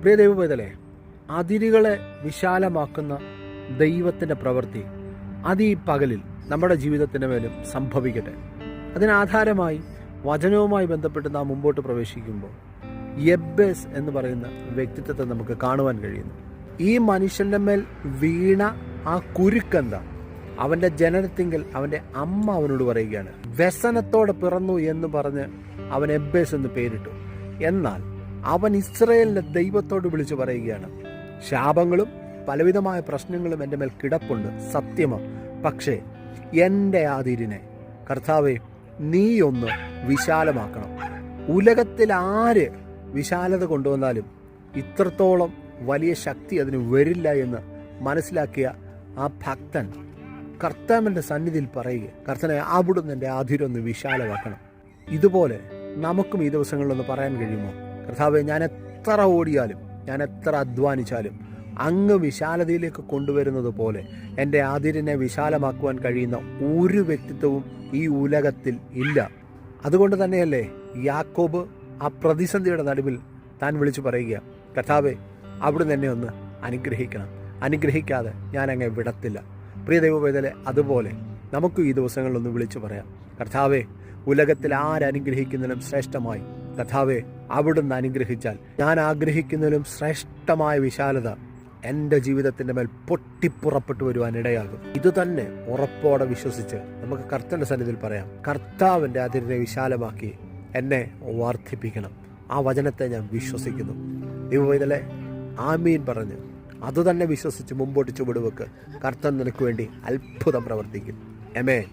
പ്രിയ ദൈവപൈതലെ അതിരുകളെ വിശാലമാക്കുന്ന ദൈവത്തിന്റെ പ്രവൃത്തി അത് ഈ പകലിൽ നമ്മുടെ ജീവിതത്തിന്റെ മേലും സംഭവിക്കട്ടെ. അതിനാധാരമായി വചനവുമായി ബന്ധപ്പെട്ട് നാം മുമ്പോട്ട് പ്രവേശിക്കുമ്പോൾ യബ്ബേസ് എന്ന് പറയുന്ന വ്യക്തിത്വത്തെ നമുക്ക് കാണുവാൻ കഴിയുന്നു. ഈ മനുഷ്യന്റെ മേൽ വീണ ആ കുരുക്കെന്താ അവന്റെ ജനനത്തിങ്കിൽ അവന്റെ അമ്മ അവനോട് പറയുകയാണ് വ്യസനത്തോടെ പിറന്നു എന്ന് പറഞ്ഞ് അവൻ എബ്ബേസ് എന്ന് പേരിട്ടു. എന്നാൽ അവൻ ഇസ്രയേലിന്റെ ദൈവത്തോട് വിളിച്ചു പറയുകയാണ്. ശാപങ്ങളും പലവിധമായ പ്രശ്നങ്ങളും എന്റെ മേൽ കിടപ്പുണ്ട്. സത്യമോ? പക്ഷേ എന്റെ ആതിരിനെ കർത്താവെ നീയൊന്ന് വിശാലമാക്കണം. ഉലകത്തിൽ ആര് വിശാലത കൊണ്ടുവന്നാലും ഇത്രത്തോളം വലിയ ശക്തി അതിന് വരില്ല എന്ന് മനസ്സിലാക്കിയ ആ ഭക്തൻ കർത്താവിന്റെ സന്നിധിയിൽ പറയുക കർത്തനെ അവിടുന്ന് എന്റെ ഒന്ന് വിശാലമാക്കണം. ഇതുപോലെ നമുക്കും ഈ ദിവസങ്ങളിലൊന്ന് പറയാൻ കഴിയുമോ? കർത്താവെ ഞാൻ എത്ര ഓടിയാലും ഞാൻ എത്ര അധ്വാനിച്ചാലും അങ്ങ് വിശാലതയിലേക്ക് കൊണ്ടുവരുന്നത് പോലെ എന്റെ അതിരിനെ വിശാലമാക്കുവാൻ കഴിയുന്ന ഒരു വ്യക്തിത്വവും ഈ ഉലകത്തിൽ ഇല്ല. അതുകൊണ്ട് തന്നെയല്ലേ യാക്കോബ് ആ പ്രതിസന്ധിയുടെ നടുവിൽ താൻ വിളിച്ചു പറയുക കർത്താവെ അവിടെ തന്നെ ഒന്ന് അനുഗ്രഹിക്കണം. അനുഗ്രഹിക്കാതെ ഞാൻ അങ്ങ് വിടത്തില്ല. പ്രിയ ദൈവവേദലെ അതുപോലെ നമുക്കും ഈ ദിവസങ്ങളിലൊന്ന് വിളിച്ചു പറയാം. കർത്താവെ ഉലകത്തിൽ ആരനുഗ്രഹിക്കുന്നതിനും ശ്രേഷ്ഠമായി കർത്താവെ അവിടുന്ന് അനുഗ്രഹിച്ചാൽ ഞാൻ ആഗ്രഹിക്കുന്നതിലും ശ്രേഷ്ഠമായ വിശാലത എന്റെ ജീവിതത്തിന്റെ മേൽ പൊട്ടിപ്പുറപ്പെട്ടു വരുവാൻ ഇടയാകും. ഇത് തന്നെ ഉറപ്പോടെ വിശ്വസിച്ച് നമുക്ക് കർത്തന്റെ സന്നിധിയിൽ പറയാം കർത്താവിന്റെ അതിരിനെ വിശാലമാക്കി എന്നെ വർദ്ധിപ്പിക്കണം. ആ വചനത്തെ ഞാൻ വിശ്വസിക്കുന്നു. ഇതിലെ ആമീൻ പറഞ്ഞ് അതുതന്നെ വിശ്വസിച്ച് മുമ്പോട്ട് ചുവടുവെക്ക്. കർത്തൻ നിനക്ക് വേണ്ടി അത്ഭുതം പ്രവർത്തിക്കും. എമേ